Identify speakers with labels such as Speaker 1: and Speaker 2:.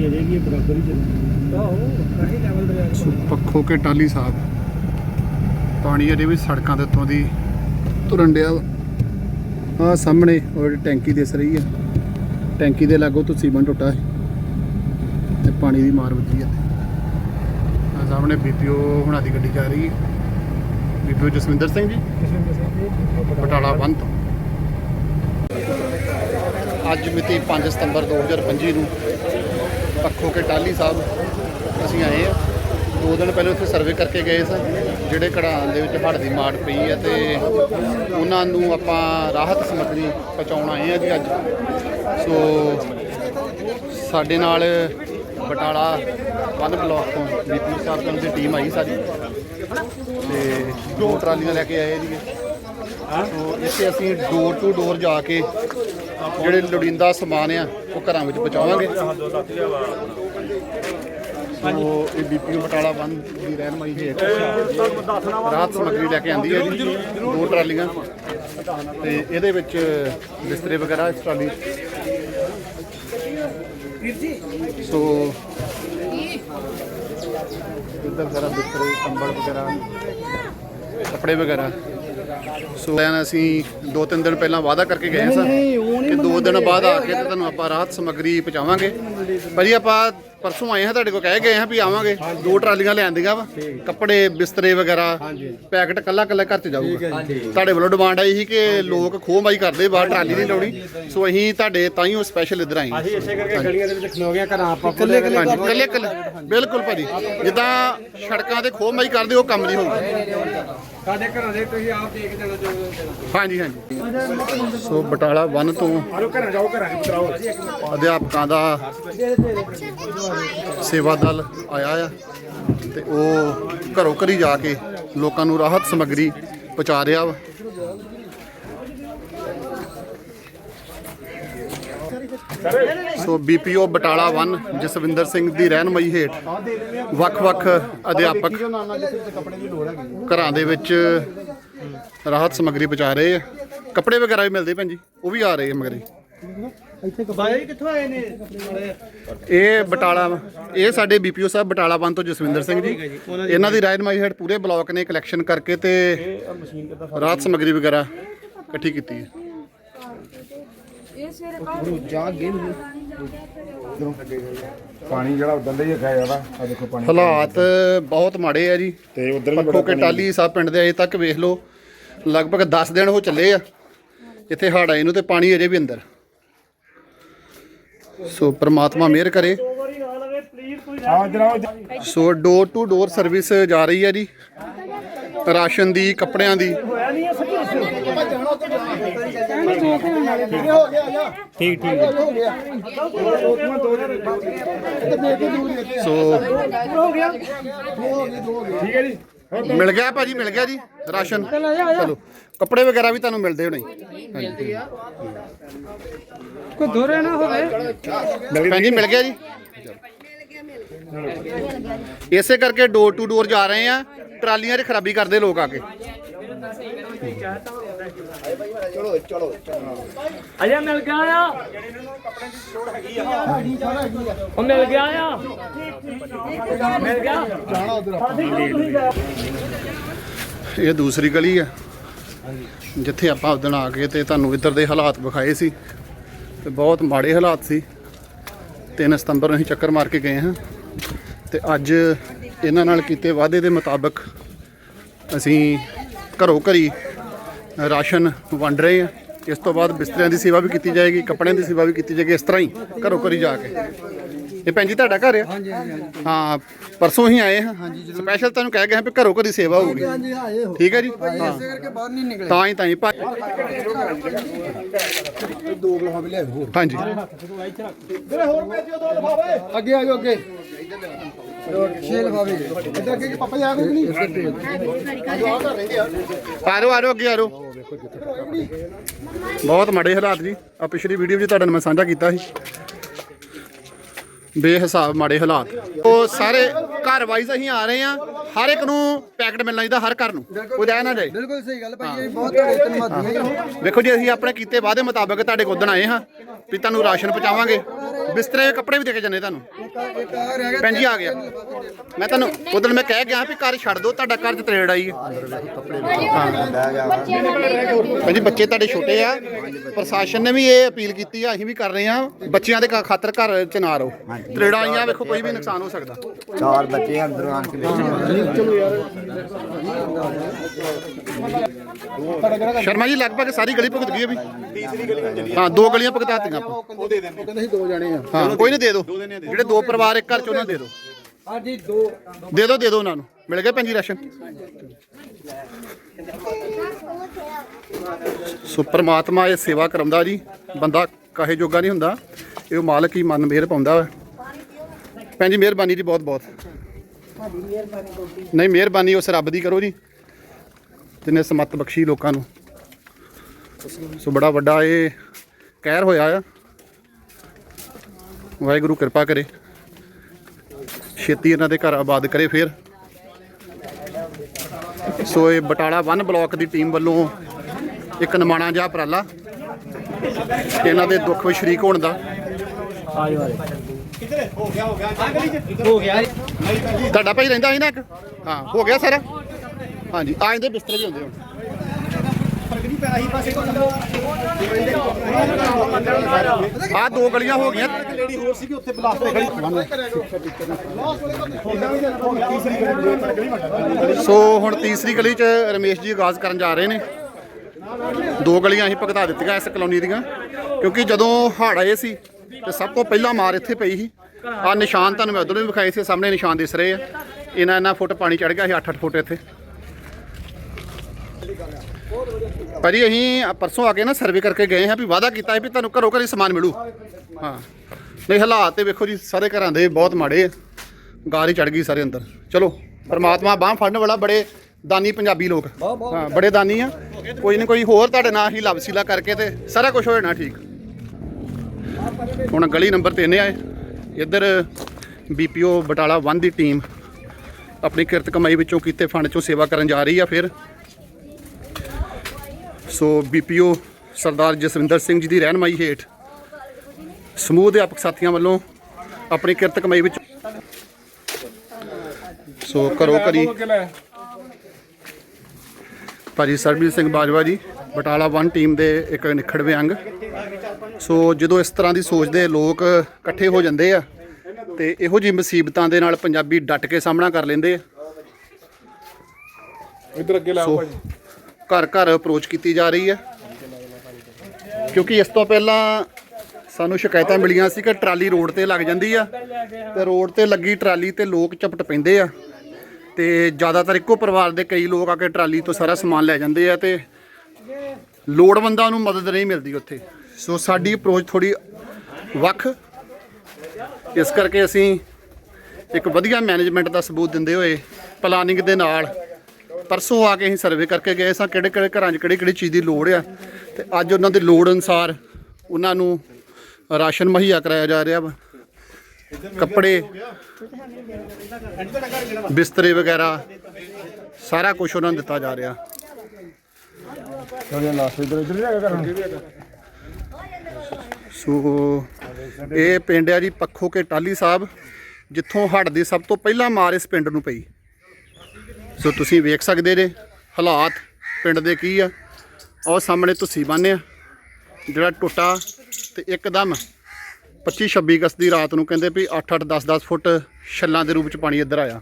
Speaker 1: ਟੈਂਕੀ ਅਜੇ ਵੀ ਇਹ ਬਰਾਬਰ ਹੀ ਚੱਲਦੀ ਆਹੋ ਕਾਹੀ ਲੈਵਲ ਤੇ
Speaker 2: ਪੱਖੋ ਕੇ ਟਾਲੀ ਸਾਹਿਬ। ਪਾਣੀ ਅਜੇ ਵੀ ਸੜਕਾਂ ਦੇ ਉੱਤੋਂ ਦੀ ਤੁਰਨ ਡਿਆ ਆ ਸਾਹਮਣੇ ਉਹ ਟੈਂਕੀ ਦਿਸ ਰਹੀ ਆ। ਟੈਂਕੀ ਦੇ ਲਾਗੋਂ ਤੋਂ ਸੀਮੈਂਟ ਟੁੱਟਾ ਹੈ ਤੇ ਪਾਣੀ ਦੀ ਮਾਰ ਵੱਜੀ ਆ ਆ ਸਾਹਮਣੇ ਬੀਪੀਓ ਹੁਣਾਂ ਦੀ ਗੱਡੀ ਜਾ ਰਹੀ ਹੈ ਬੀਪੀਓ ਜਸਵਿੰਦਰ ਸਿੰਘ ਜੀ। ਬਟਾਲਾ ਬੰਦ ਤੋਂ। ਅੱਜ ਮਿਤੀ 5 ਸਤੰਬਰ 2025 ਨੂੰ ਪੱਖੋ ਕੇ ਟਾਲੀ ਸਾਹਿਬ ਅਸੀਂ ਆਏ ਆ ਦੋ ਦਿਨ ਪਹਿਲੇ ਉੱਥੇ ਸਰਵੇ ਕਰਕੇ ਗਏ ਸਾਂ, ਜਿਹੜੇ ਕੜਾਂ ਦੇ ਵਿੱਚ ਹੜ੍ਹ ਦੀ ਮਾਰ ਪਈ ਹੈ ਤੇ ਉਹਨਾਂ ਨੂੰ ਆਪਾਂ ਰਾਹਤ ਸਮੱਗਰੀ ਪਹੁੰਚਾਉਣ ਆਏ ਆ ਜੀ ਅੱਜ। ਸੋ ਸਾਡੇ ਨਾਲ ਬਟਾਲਾ ਵਨ ਬਲਾਕ ਤੋਂ ਬੀਪੀ ਸਾਹਿਬ ਤੋਂ ਦੀ ਟੀਮ ਆਈ ਸਾਡੀ ਤੇ ਦੋ ਟਰਾਲੀਆਂ ਲੈ ਕੇ ਆਏ ਜੀ। ਸੋ ਇੱਥੇ ਅਸੀਂ ਡੋਰ ਟੂ ਡੋਰ ਜਾ ਕੇ ਜਿਹੜੇ ਲੋੜੀਂਦਾ ਸਮਾਨ ਆ ਉਹ ਘਰਾਂ ਵਿੱਚ ਪਹੁੰਚਾਵਾਂਗੇ। ਸੋ ਇਹ ਬੀਪੀਓ ਬਟਾਲਾ ਬੰਦ ਦੀ ਰਹਿਨਮਾਈ ਹੇਠ ਰਾਹਤ ਸਮੱਗਰੀ ਲੈ ਕੇ ਆਂਦੀ ਹੈ ਜੀ। ਦੋ ਟਰਾਲੀਆਂ। ਤੇ ਇਹਦੇ ਵਿੱਚ ਬਿਸਤਰੇ ਵਗੈਰਾ ਇਸ ਟਰਾਲੀ। ਸੋ ਇੱਧਰ ਵਗੈਰਾ ਬਿਸਤਰੇ ਕੰਬਲ ਵਗੈਰਾ ਕੱਪੜੇ ਵਗੈਰਾ। ਸੋ ਅਸੀਂ ਦੋ ਤਿੰਨ ਦਿਨ ਪਹਿਲਾਂ ਵਾਅਦਾ ਕਰਕੇ ਗਏ ਸਾਂ ਕਿ ਦੋ ਦਿਨ ਬਾਅਦ ਆ ਕੇ ਤੇ ਤੁਹਾਨੂੰ ਆਪਾਂ ਰਾਹਤ ਸਮੱਗਰੀ ਪਹੁੰਚਾਵਾਂਗੇ। ਭਾਜੀ ਆਪਾਂ ਪਰਸੋਂ ਆਏ ਹਾਂ ਤੁਹਾਡੇ ਕੋਲ ਕਹਿ ਗਏ ਹਾਂ ਵੀ ਆਵਾਂਗੇ। ਦੋ ਟਰਾਲੀਆਂ ਲਿਆਂਦੀਆਂ ਵਾ ਕੱਪੜੇ ਬਿਸਤਰੇ ਵਗੈਰਾ ਪੈਕਟ ਕੱਲਾ ਕੱਲਾ ਘਰ ਚ ਜਾਊਗਾ। ਤੁਹਾਡੇ ਵੱਲੋਂ ਡਿਮਾਂਡ ਆਈ ਸੀ ਕਿ ਲੋਕ ਖੋਹਮਾਈ ਕਰਦੇ ਬਾਹਰ ਟਰਾਲੀ ਨਹੀਂ ਲਾਉਣੀ ਸੋ ਅਸੀਂ ਤੁਹਾਡੇ ਤਾਈਓ ਸਪੈਸ਼ਲ ਇੱਧਰ ਆਏ ਹਾਂ।
Speaker 1: ਅਸੀਂ ਇਸੇ ਕਰਕੇ ਗਲੀਆਂ ਦੇ ਵਿੱਚ ਖਲੋ ਗਏ ਘਰਾਂ ਆਪਾਂ
Speaker 2: ਕੱਲੇ ਕੱਲੇ ਕੱਲੇ ਕੱਲੇ ਬਿਲਕੁਲ ਭਾਜੀ। ਜਿੱਦਾਂ ਸੜਕਾਂ ਤੇ ਖੋਹਮਾਈ ਕਰਦੇ ਉਹ ਕੰਮ ਨਹੀਂ ਹੋਊਗਾ।
Speaker 1: ਸਾਡੇ ਘਰਾਂ ਦੇ ਤੁਸੀਂ ਆਪ ਦੇਖ ਜਾਣਾ ਜੋ
Speaker 2: ਹਾਂਜੀ ਹਾਂਜੀ। ਸੋ ਬਟਾਲਾ ਵਨ ਤੋਂ
Speaker 1: ਆਰੋ ਘਰਾਂ ਜਾਓ ਘਰਾਂ ਚ ਉਤਰਾਓ
Speaker 2: ਅਧਿਆਪਕਾਂ ਦਾ ਸੇਵਾ ਦਲ ਆਇਆ ਆ ਤੇ ਉਹ ਘਰੋਂ ਘਰੀ ਜਾ ਕੇ ਲੋਕਾਂ ਨੂੰ ਰਾਹਤ ਸਮੱਗਰੀ ਪਹੁੰਚਾ ਰਿਹਾ ਵਾ। ਸੋ ਬੀਪੀਓ ਬਟਾਲਾ 1 ਜਸਵਿੰਦਰ ਸਿੰਘ ਦੀ ਰਹਿਨਮਈ ਹੇਠ ਵੱਖ-ਵੱਖ ਅਧਿਆਪਕ ਘਰਾਂ ਦੇ ਵਿੱਚ ਰਾਹਤ ਸਮੱਗਰੀ ਪਹੁੰਚਾ ਰਹੇ ਆ। ਕੱਪੜੇ ਵਗੈਰਾ ਵੀ ਮਿਲਦੇ ਭੈਣ ਜੀ, ਉਹ ਵੀ ਆ ਰਹੇ ਆ ਮਗਰੇ।
Speaker 1: ਬਾਈ ਕਿੱਥੋਂ ਆਏ ਨੇ?
Speaker 2: ਇਹ ਬਟਾਲਾ ਇਹ ਸਾਡੇ ਬੀਪੀਓ ਸਾਹਿਬ ਬਟਾਲਾ ਬੰਦ ਤੋਂ ਜਸਵਿੰਦਰ ਸਿੰਘ ਜੀ। ਇਹਨਾਂ ਦੀ ਰਾਇਨਮਾਈ ਹੈਡ ਪੂਰੇ ਬਲਾਕ ਨੇ ਕਲੈਕਸ਼ਨ ਕਰਕੇ ਤੇ ਰਾਹਤ ਸਮੱਗਰੀ ਵਗੈਰਾ ਇਕੱਠੀ ਕੀਤੀ ਹੈ।
Speaker 3: ਇਹ ਸਵੇਰੇ ਕੌਣ
Speaker 4: ਪਾਣੀ ਜਿਹੜਾ ਉਦੋਂ ਦਾ ਹੀ ਖਾਇਆ ਜਾਂਦਾ ਆ ਦੇਖੋ ਪਾਣੀ
Speaker 2: ਹਾਲਾਤ ਬਹੁਤ ਮਾੜੇ ਆ ਜੀ।
Speaker 4: ਤੇ ਉਧਰ ਵੀ
Speaker 2: ਪੱਖੋ ਕੇ ਟਾਲੀ ਸਾਹਿਬ ਪਿੰਡ ਦੇ ਅਜੇ ਤੱਕ ਵੇਖ ਲਓ। ਲਗਭਗ 10 ਦਿਨ ਹੋ ਚੱਲੇ ਆ। ਇੱਥੇ ਹੜ੍ਹ ਆਏ ਨੂੰ ਤੇ ਪਾਣੀ ਅਜੇ ਵੀ ਅੰਦਰ। ਸੋ ਪ੍ਰਮਾਤਮਾ ਮਿਹਰ ਕਰੇ। ਸੋ ਡੋਰ ਟੂ ਡੋਰ ਸਰਵਿਸ ਜਾ ਰਹੀ ਹੈ ਜੀ। ਰਾਸ਼ਨ ਦੀ ਕੱਪੜਿਆਂ ਦੀ।
Speaker 1: ਠੀਕ ਠੀਕ।
Speaker 2: ਸੋ
Speaker 4: ਠੀਕ ਹੈ ਜੀ।
Speaker 2: ਮਿਲ ਗਿਆ ਭਾਜੀ ਮਿਲ ਗਿਆ ਜੀ ਰਾਸ਼ਨ। ਚਲੋ ਕੱਪੜੇ ਵਗੈਰਾ ਵੀ ਤੁਹਾਨੂੰ ਮਿਲਦੇ ਹੋਣੇ।
Speaker 1: ਕੋਈ ਦੋਰੇ ਨਾ ਹੋਵੇ।
Speaker 2: ਭੈਣ ਜੀ ਮਿਲ ਗਿਆ ਜੀ। ਇਸੇ ਕਰਕੇ ਡੋਰ ਟੂ ਡੋਰ ਜਾ ਰਹੇ ਆ ਟਰਾਲੀਆਂ 'ਚ ਖਰਾਬੀ ਕਰਦੇ ਲੋਕ ਆ ਕੇ।
Speaker 5: ਅਜੇ ਮਿਲ ਗਿਆ ਆ। ਉਹ ਮਿਲ ਗਿਆ ਆ। ਮਿਲ ਗਿਆ।
Speaker 2: ਇਹ ਦੂਸਰੀ ਗਲੀ ਹੈ ਜਿੱਥੇ ਆਪਾਂ ਉਦਣ ਆ ਕੇ ਤੇ ਤੁਹਾਨੂੰ ਇੱਧਰ ਦੇ ਹਾਲਾਤ ਵਿਖਾਏ ਸੀ। ਤੇ ਬਹੁਤ ਮਾੜੇ ਹਾਲਾਤ ਸੀ। 3 ਸਤੰਬਰ ਨੂੰ ਅਸੀਂ ਚੱਕਰ ਮਾਰ ਕੇ ਗਏ ਹਾਂ। ਤੇ ਅੱਜ ਇਹਨਾਂ ਨਾਲ ਕੀਤੇ ਵਾਅਦੇ ਦੇ ਮੁਤਾਬਕ ਅਸੀਂ ਘਰੋਂ ਘਰੀ ਰਾਸ਼ਨ ਵੰਡ ਰਹੇ ਹਾਂ ਇਸ ਤੋਂ ਬਾਅਦ ਬਿਸਤਰਿਆਂ ਦੀ ਸੇਵਾ ਵੀ ਕੀਤੀ ਜਾਏਗੀ ਕੱਪੜਿਆਂ ਦੀ ਸੇਵਾ ਵੀ ਕੀਤੀ ਜਾਏਗੀ ਇਸ ਤਰ੍ਹਾਂ ਹੀ ਘਰੋਂ ਘਰੀ ਜਾ ਕੇ। ਇਹ ਭੈਣ ਜੀ ਤੁਹਾਡਾ ਘਰ ਆ? ਹਾਂਜੀ ਹਾਂ ਪਰਸੋਂ ਹੀ ਆਏ ਹਾਂ। ਸਪੈਸ਼ਲ ਤੁਹਾਨੂੰ ਕਹਿ ਗਏ ਹਾਂ ਵੀ ਘਰੋਂ ਘਰੀ ਸੇਵਾ ਹੋਊਗੀ ਠੀਕ ਹੈ ਜੀ? ਹਾਂ।
Speaker 1: ਕਰਕੇ ਬਾਹਰ ਨਹੀਂ ਨਿਕਲੇ।
Speaker 2: ਤਾਂ ਹੀ ਤਾਂ ਹੀ
Speaker 1: ਦੋ ਗਲਾਸ ਲਿਆ ਹੋਰ।
Speaker 2: ਹਾਂਜੀ।
Speaker 1: ਅੱਗੇ ਆ ਜਾਓ ਅੱਗੇ। ਛੇ ਲਫਾਵੇ ਇੱਧਰ ਅੱਗੇ ਪਾਪਾ ਜੀ ਆ ਗਏ ਕਿ ਨਹੀਂ?
Speaker 2: ਆ ਜਾਓ ਆ ਜਾਓ ਅੱਗੇ ਆ ਜਾਓ ਬਹੁਤ ਮਾੜੇ ਹਾਲਾਤ ਜੀ। ਆ ਪਿਛਲੀ ਵੀਡੀਓ ਵਿੱਚ ਤੁਹਾਡੇ ਨਾਲ ਮੈਂ ਸਾਂਝਾ ਕੀਤਾ ਸੀ। ਬੇਹਿਸਾਬ ਮਾੜੇ ਹਾਲਾਤ। ਉਹ ਸਾਰੇ ਘਰ ਵਾਈਜ਼ ਅਸੀਂ ਆ ਰਹੇ ਆ ਹਰ ਇੱਕ ਨੂੰ ਪੈਕਟ ਮਿਲਣਾ ਚਾਹੀਦਾ ਹਰ ਘਰ ਨੂੰ। ਕੋਈ ਰਹਿ ਨਾ ਜਾਏ।
Speaker 1: ਬਿਲਕੁਲ ਸਹੀ ਗੱਲ ਭਾਈ ਜੀ ਬਹੁਤ ਧੰਨਵਾਦੀ ਹਾਂ
Speaker 2: ਵੇਖੋ ਜੀ ਅਸੀਂ ਆਪਣੇ ਕੀਤੇ ਵਾਅਦੇ ਮੁਤਾਬਕ ਤੁਹਾਡੇ ਕੋਲ ਉਦਣ ਆਏ ਹਾਂ ਵੀ ਤੁਹਾਨੂੰ ਰਾਸ਼ਨ ਪਹੁੰਚਾਵਾਂਗੇ। ਬਿਸਤਰੇ ਕੱਪੜੇ ਵੀ ਦੇ ਕੇ ਜਾਂਦੇ ਤੁਹਾਨੂੰ।
Speaker 1: ਇੱਕ ਆ ਰਹਿ ਗਿਆ
Speaker 2: ਭੈਣ ਜੀ, ਆ ਗਿਆ। ਮੈਂ ਤੁਹਾਨੂੰ ਉਦੋਂ ਮੈਂ ਕਹਿ ਗਿਆ ਵੀ ਘਰ ਛੱਡ ਦਿਓ, ਤੁਹਾਡਾ ਘਰ ਚ ਤਰੇੜ ਆਈ ਹੈ ਭੈਣ ਜੀ, ਬੱਚੇ ਤੁਹਾਡੇ ਛੋਟੇ ਆ। ਪ੍ਰਸ਼ਾਸਨ ਨੇ ਵੀ ਇਹ ਅਪੀਲ ਕੀਤੀ ਆ, ਅਸੀਂ ਵੀ ਕਰ ਰਹੇ ਆ ਬੱਚਿਆਂ ਦੇ ਖਾ- ਖਾਤਰ ਘਰ ਚ ਨਾ ਰਹੋ। ਤਰੇੜਾਂ ਆਈਆਂ, ਵੇਖੋ, ਕੋਈ ਵੀ ਨੁਕਸਾਨ ਹੋ ਸਕਦਾ।
Speaker 3: ਚਾਰ ਬੱਚੇ ਅੰਦਰ ਆਣ ਕੇ
Speaker 2: ਸ਼ਰਮਾ ਜੀ ਲਗਭਗ ਸਾਰੀ ਗਲੀ ਭੁਗਤ ਗਈ ਹੈ ਵੀ। ਹਾਂ ਦੋ ਗਲੀਆਂ ਭੁਗਤਾਤੀਆਂ ਆਪਾਂ।
Speaker 1: ਉਹ ਕਹਿੰਦੇ ਸੀ ਦੋ ਜਾਣੇ ਆ।
Speaker 2: ਹਾਂ ਕੋਈ ਨਹੀਂ ਦੇ ਦਿਓ ਜਿਹੜੇ ਦੋ ਪਰਿਵਾਰ ਇੱਕ ਘਰ ਚ ਉਹਨਾਂ ਨੂੰ ਦੇ ਦਿਓ
Speaker 1: ਹਾਂਜੀ ਦੋ।
Speaker 2: ਦੇ ਦਿਓ ਦੇ ਦਿਓ ਉਹਨਾਂ ਨੂੰ। ਮਿਲ ਗਿਆ ਪੰਜੀ ਰਾਸ਼ਨ? ਸੋ ਪ੍ਰਮਾਤਮਾ ਇਹ ਸੇਵਾ ਕਰਾਉਂਦਾ ਜੀ। ਬੰਦਾ ਕਾਹੇ ਜੋਗਾ ਨਹੀਂ ਹੁੰਦਾ। ਇਹ ਉਹ ਮਾਲਕ ਹੀ ਮਨ ਮਿਹਰ ਪਾਉਂਦਾ ਭੈਣ ਜੀ ਮਿਹਰਬਾਨੀ ਜੀ ਬਹੁਤ ਬਹੁਤ ਨਹੀਂ ਮਿਹਰਬਾਨੀ ਉਸ ਰੱਬ ਦੀ ਕਰੋ ਜੀ। ਜਿਨੇ ਸਮੱਤ ਬਖਸ਼ੀ ਲੋਕਾਂ ਨੂੰ। ਸੋ ਬੜਾ ਵੱਡਾ ਇਹ ਕਹਿਰ ਹੋਇਆ ਆ। ਵਾਹਿਗੁਰੂ ਕਿਰਪਾ ਕਰੇ। ਛੇਤੀ ਇਹਨਾਂ ਦੇ ਘਰ ਆਬਾਦ ਕਰੇ ਫਿਰ। ਸੋ ਇਹ ਬਟਾਲਾ 1 ਬਲਾਕ ਦੀ ਟੀਮ ਵੱਲੋਂ ਇੱਕ ਨਿਮਾਣਾ ਜਿਹਾ ਉਪਰਾਲਾ ਇਹਨਾਂ ਦੇ ਦੁੱਖ ਵਿੱਚ ਸ਼ਰੀਕ ਹੋਣ ਦਾ। ਤੁਹਾਡਾ ਭਾਈ ਰਹਿੰਦਾ ਸੀ ਨਾ ਇੱਕ? ਹਾਂ ਹੋ ਗਿਆ ਸਾਰਾ? ਹਾਂਜੀ, ਆ ਜਾਂਦੇ ਬਿਸਤਰੇ ਵੀ ਹੁੰਦੇ ਹੁਣ ਆ ਦੋ ਗਲੀਆਂ ਹੋ ਗਈਆਂ। ਲੇਡੀ ਹੋਰ ਸੀ ਉੱਥੇ ਬਲਾਸਟ ਗਲੀ ਸੋ ਹੁਣ ਤੀਸਰੀ ਗਲੀ 'ਚ ਰਮੇਸ਼ ਜੀ ਆਗਾਜ਼ ਕਰਨ ਜਾ ਰਹੇ ਨੇ। ਦੋ ਗਲੀਆਂ ਅਸੀਂ ਭਗਤਾ ਦਿੱਤੀਆਂ ਇਸ ਕਲੋਨੀ ਦੀਆਂ, ਕਿਉਂਕਿ ਜਦੋਂ ਹੜ੍ਹ ਆਏ ਸੀ ਤੇ ਸਭ ਤੋਂ ਪਹਿਲਾਂ ਮਾਰ ਇੱਥੇ ਪਈ ਸੀ। ਆ ਨਿਸ਼ਾਨ ਤੁਹਾਨੂੰ ਮੈਂ ਉਧਰੋਂ ਵੀ ਵਿਖਾਏ ਸੀ, ਸਾਹਮਣੇ ਨਿਸ਼ਾਨ ਦਿਸ ਰਹੇ ਆ। ਇਹਨਾਂ ਇਹਨਾਂ ਫੁੱਟ ਪਾਣੀ ਚੜ ਗਿਆ ਸੀ 8-8 ਫੁੱਟ ਇੱਥੇ। ਭਾਜੀ, ਅਸੀਂ ਪਰਸੋਂ ਆ ਕੇ ਨਾ ਸਰਵੇ ਕਰਕੇ ਗਏ ਹਾਂ ਵੀ ਵਾਅਦਾ ਕੀਤਾ ਹੈ ਵੀ ਤੁਹਾਨੂੰ ਘਰੋਂ ਘਰੀ ਸਮਾਨ ਮਿਲੂ। ਹਾਂ। ਨਹੀਂ, ਹਾਲਾਤ ਤੇ ਵੇਖੋ ਜੀ, ਸਾਰੇ ਘਰਾਂ ਦੇ ਬਹੁਤ ਮਾੜੇ ਆ। ਗਾਰ ਹੀ ਚੜ ਗਈ ਸਾਰੇ ਅੰਦਰ। ਚਲੋ, ਪਰਮਾਤਮਾ ਬਾਹ ਫੜਨ ਵਾਲਾ, ਬੜੇ ਦਾਨੀ ਪੰਜਾਬੀ ਲੋਕ। ਹਾਂ, ਬੜੇ ਦਾਨੀ ਆ। ਕੋਈ ਨਾ ਕੋਈ ਹੋਰ ਤੁਹਾਡੇ ਨਾਲ ਹੀ ਲਵਸੀਲਾ ਕਰਕੇ ਤੇ ਸਾਰਾ ਕੁਝ ਹੋ ਜਾਣਾ ਠੀਕ। ਹੁਣ ਗਲੀ ਨੰਬਰ 3 ਆਏ ਇੱਧਰ ਬੀਪੀਓ ਬਟਾਲਾ 1 ਦੀ ਟੀਮ ਆਪਣੀ ਕਿਰਤ ਕਮਾਈ ਵਿੱਚੋਂ ਕੀਤੇ ਫੰਡ ਚੋਂ ਸੇਵਾ ਕਰਨ ਜਾ ਰਹੀ ਆ ਫਿਰ। ਸੋ ਬੀਪੀਓ ਸਰਦਾਰ ਜਸਵਿੰਦਰ ਸਿੰਘ ਜੀ ਦੀ ਰਹਿਨਮਾਈ ਹੇਠ ਸਮੂਹ ਦੇ ਅਧਿਆਪਕ ਸਾਥੀਆਂ ਵੱਲੋਂ ਆਪਣੀ ਕਿਰਤ ਕਮਾਈ ਵਿੱਚ ਸੋ ਕਰੋ ਕਰੀ ਭਾਜੀ ਸਰਬਜੀਤ ਸਿੰਘ ਬਾਜਵਾ ਜੀ ਬਟਾਲਾ 1 ਟੀਮ ਦੇ ਇੱਕ ਨਿਖੜਵੇਂ ਅੰਗ। ਸੋ ਜਦੋਂ ਇਸ ਤਰ੍ਹਾਂ ਦੀ ਸੋਚਦੇ ਲੋਕ ਇਕੱਠੇ ਹੋ ਜਾਂਦੇ ਆ ਤੇ ਇਹੋ ਜਿਹੀ ਮੁਸੀਬਤਾਂ ਦੇ ਨਾਲ ਪੰਜਾਬੀ ਡਟ ਕੇ ਸਾਹਮਣਾ ਕਰ ਲੈਂਦੇ ਆ।
Speaker 4: ਇੱਧਰ ਅੱਗੇ ਲਾਓ ਭਾਜੀ।
Speaker 2: ਘਰ ਘਰ ਅਪਰੋਚ ਕੀਤੀ ਜਾ ਰਹੀ ਹੈ। ਕਿਉਂਕਿ ਇਸ ਤੋਂ ਪਹਿਲਾਂ ਸਾਨੂੰ ਸ਼ਿਕਾਇਤਾਂ ਮਿਲੀਆਂ ਸੀ ਕਿ ਟਰਾਲੀ ਰੋਡ ਤੇ ਲੱਗ ਜਾਂਦੀ ਆ ਤੇ ਰੋਡ ਤੇ ਲੱਗੀ ਟਰਾਲੀ ਤੇ ਲੋਕ ਚਪਟ ਪੈਂਦੇ ਆ ਤੇ ਜ਼ਿਆਦਾਤਰ ਇੱਕੋ ਪਰਿਵਾਰ ਦੇ ਕਈ ਲੋਕ ਆ ਕੇ ਟਰਾਲੀ ਤੋਂ ਸਾਰਾ ਸਮਾਨ ਲੈ ਜਾਂਦੇ ਆ ਤੇ ਲੋੜਵੰਦਾਂ ਨੂੰ ਮਦਦ ਨਹੀਂ ਮਿਲਦੀ ਉੱਥੇ। ਸੋ ਸਾਡੀ ਅਪਰੋਚ ਥੋੜੀ ਵੱਖ। ਇਸ ਕਰਕੇ ਅਸੀਂ ਇੱਕ ਵਧੀਆ ਮੈਨੇਜਮੈਂਟ ਦਾ ਸਬੂਤ ਦਿੰਦੇ ਹੋਏ ਪਲਾਨਿੰਗ ਦੇ ਨਾਲ ਪਰਸੋਂ ਆ ਕੇ ਅਸੀਂ ਸਰਵੇ ਕਰਕੇ ਗਏ ਸਾਂ ਕਿਹੜੇ ਕਿਹੜੇ ਘਰਾਂ 'ਚ ਕਿਹੜੀ ਕਿਹੜੀ ਚੀਜ਼ ਦੀ ਲੋੜ ਆ। ਤੇ ਅੱਜ ਉਹਨਾਂ ਦੇ ਲੋੜ ਅਨੁਸਾਰ ਉਹਨਾਂ ਨੂੰ ਰਾਸ਼ਨ ਮੁਹੱਈਆ ਕਰਾਇਆ ਜਾ ਰਿਹਾ ਵਾ। ਕੱਪੜੇ ਬਿਸਤਰੇ ਵਗੈਰਾ ਸਾਰਾ ਕੁਝ ਉਹਨਾਂ ਨੂੰ ਦਿੱਤਾ ਜਾ ਰਿਹਾ। ਸੋ ਇਹ ਪਿੰਡ ਆ ਜੀ ਪੱਖੋ ਕੇ ਟਾਲੀ ਸਾਹਿਬ ਜਿੱਥੋਂ ਹੜ੍ਹ ਦੀ ਸਭ ਤੋਂ ਪਹਿਲਾਂ ਮਾਰ ਇਸ ਪਿੰਡ ਨੂੰ ਪਈ। ਸੋ ਤੁਸੀਂ ਵੇਖ ਸਕਦੇ ਜੇ ਹਾਲਾਤ ਪਿੰਡ ਦੇ ਕੀ ਆ। ਉਹ ਸਾਹਮਣੇ ਤੁਸੀਂ ਬੰਨ੍ਹ ਆ। ਜਿਹੜਾ ਟੁੱਟਾ ਤੇ ਇੱਕਦਮ 25 26 ਅਗਸਤ ਦੀ ਰਾਤ ਨੂੰ ਕਹਿੰਦੇ ਵੀ 8 8 10 10 ਫੁੱਟ ਛੱਲਾਂ ਦੇ ਰੂਪ ਚ ਪਾਣੀ ਇੱਧਰ ਆਇਆ।